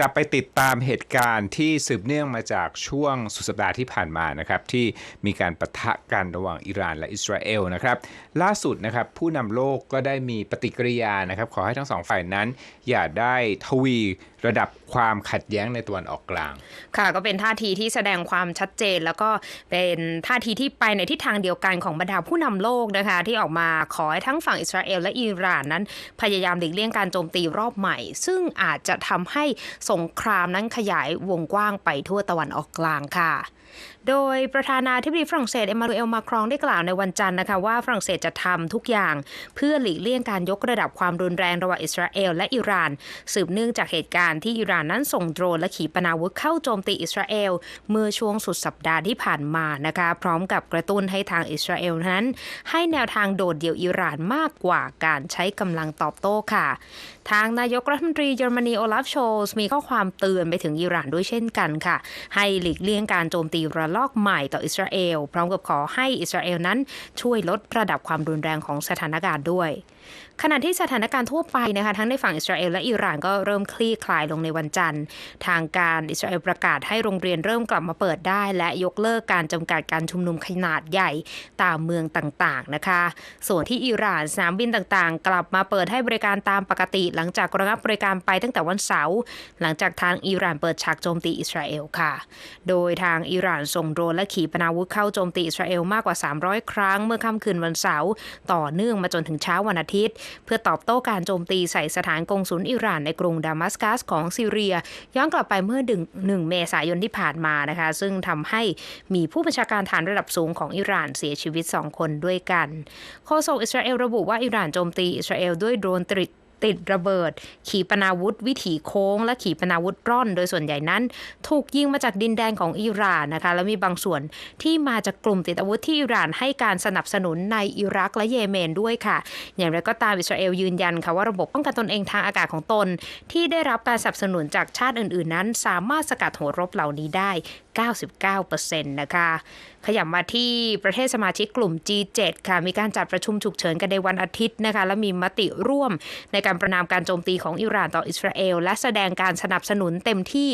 จะไปติดตามเหตุการณ์ที่สืบเนื่องมาจากช่วงสุดสัปดาห์ที่ผ่านมานะครับที่มีการปะทะกันระหว่างอิหร่านและอิสราเอลนะครับล่าสุดนะครับผู้นำโลกก็ได้มีปฏิกิริยานะครับขอให้ทั้งสองฝ่ายนั้น อย่าได้ทวีระดับความขัดแย้งในตะวันออกกลาง ค่ะก็เป็นท่าทีที่แสดงความชัดเจน แล้วก็เป็นท่าทีที่ไปในทิศทางเดียวกันของบรรดาผู้นำโลกนะคะที่ออกมาขอให้ทั้งฝั่งอิสราเอลและอิหร่านนั้น พยายามหลีกเลี่ยงการโจมตีรอบใหม่ ซึ่งอาจจะทำให้สงครามนั้นขยายวงกว้างไปทั่วตะวันออกกลางค่ะ โดยประธานาธิบดีฝรั่งเศสเอมานูเอลมาครองได้กล่าวในวันจันทร์นะคะว่าฝรั่งเศสจะทำทุกอย่างเพื่อหลีกเลี่ยงการยกระดับความรุนแรงระหว่างอิสราเอลและอิหร่าน สืบเนื่องจากเหตุการณ์ที่อิหร่านนั้นส่งโดรนและขีปนาวุธเข้าโจมตีอิสราเอลเมื่อช่วงสุดสัปดาห์ที่ผ่านมานะคะ พร้อมกับกระตุ้นให้ทางอิสราเอลนั้น ให้แนวทางโดดเดี่ยวอิหร่านมากกว่าการใช้กำลังตอบโต้ค่ะ ทางนายกรัฐมนตรีเยอรมนีโอลาฟโชลส์มีข้อความเตือนไปถึงอิหร่านด้วยเช่นกันค่ะ ให้หลีกเลี่ยงการโจมตีระลอกใหม่ต่ออิสราเอล พร้อมกับขอให้อิสราเอลนั้นช่วยลดระดับความรุนแรงของสถานการณ์ด้วยขณะที่สถานการณ์ทั่วไปนะคะทั้งในฝั่งอิสราเอลและอิหร่านก็เริ่มคลี่คลายลงในวันจันทร์ ทางการอิสราเอลประกาศให้โรงเรียนเริ่มกลับมาเปิดได้ และยกเลิกการจำกัดการชุมนุมขนาดใหญ่ตามเมืองต่างๆนะคะ ส่วนที่อิหร่านสนามบินต่างๆ กลับมาเปิดให้บริการตามปกติ หลังจากระงับบริการไปตั้งแต่วันเสาร์หลังจากทางอิหร่านเปิดฉากโจมตีอิสราเอลค่ะ โดยทางอิหร่านส่งโดรนและขีปนาวุธเข้าโจมตีอิสราเอลมากกว่า 300 ครั้งเมื่อค่ำคืนวันเสาร์ต่อเนื่องมาจนถึงเช้าวันอาทิตย์ เพื่อตอบโต้การโจมตีใส่สถานกงสุลอิหร่านในกรุงดามัสกัสของซีเรีย ย้อนกลับไปเมื่อดึงหนึ่งเมษายนที่ผ่านมานะคะ ซึ่งทำให้มีผู้บัญชาการฐานระดับสูงของอิหร่านเสียชีวิต 2 คนด้วยกันโฆษกอิสราเอลระบุว่าอิหร่านโจมตีอิสราเอลด้วยโดรนติด ติดระเบิด ขีปนาวุธ วิถีโค้ง และขีปนาวุธร่อน โดยส่วนใหญ่นั้น ถูกยิงมาจากดินแดนของอิหร่านนะคะ และมีบางส่วนที่มาจากกลุ่มติดอาวุธที่อิหร่านให้การสนับสนุนในอิรักและเยเมนด้วยค่ะ อย่างไรก็ตามอิสราเอลยืนยันค่ะว่าระบบป้องกันตนเองทางอากาศของตน ที่ได้รับการสนับสนุนจากชาติอื่น ๆ นั้น สามารถสกัดหัวรบเหล่านี้ได้ 99%นะคะ ขยับมาที่ประเทศสมาชิกกลุ่ม G7 ค่ะ มีการจัดประชุมฉุกเฉินกันในวันอาทิตย์นะคะ และมีมติร่วมในการประนามการโจมตีของอิหร่านต่ออิสราเอล และแสดงการสนับสนุนเต็มที่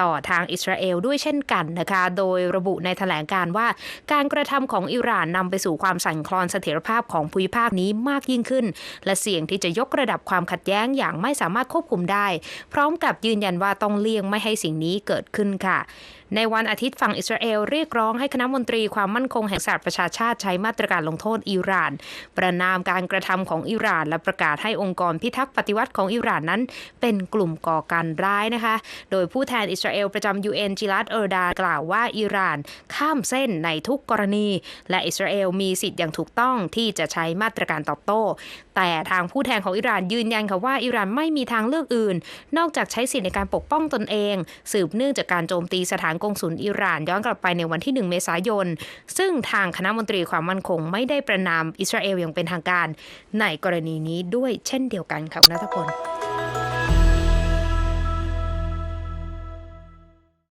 ต่อทางอิสราเอลด้วยเช่นกันนะคะ โดยระบุในแถลงการว่าการกระทำของอิหร่านนำไปสู่ความสั่นคลอนเสถียรภาพของภูมิภาคนี้มากยิ่งขึ้น และเสี่ยงที่จะยกระดับความขัดแย้งอย่างไม่สามารถควบคุมได้ พร้อมกับยืนยันว่าต้องเลี่ยงไม่ให้สิ่งนี้เกิดขึ้นค่ะในวันอาทิตย์ฝั่งอิสราเอลเรียกร้องให้คณะมนตรีความมั่นคงแห่งสหประชาชาติใช้มาตรการลงโทษอิหร่าน ประนามการกระทำของอิหร่าน และประกาศให้องค์กรพิทักษ์ปฏิวัติของอิหร่านนั้น เป็นกลุ่มก่อการร้ายนะคะ โดยผู้แทนอิสราเอลประจำ UN จิลัดเออร์ดากล่าวว่าอิหร่าน ข้ามเส้นในทุกกรณี และอิสราเอลมีสิทธิ์อย่างถูกต้องที่จะใช้มาตรการตอบโต้ แต่ทางผู้แทนของอิหร่านยืนยันค่ะว่าอิหร่านไม่มีทางเลือกอื่น นอกจากใช้สิทธิในการปกป้องตนเอง สืบเนื่องจากการโจมตีสถานกงสุลอิหร่าน ย้อนกลับไปในวันที่ 1 เมษายน ซึ่งทางคณะมนตรีความมั่นคง ไม่ได้ประนามอิสราเอลอย่างเป็นทางการ ในกรณีนี้ด้วยเช่นเดียวกันค่ะคุณนัทพล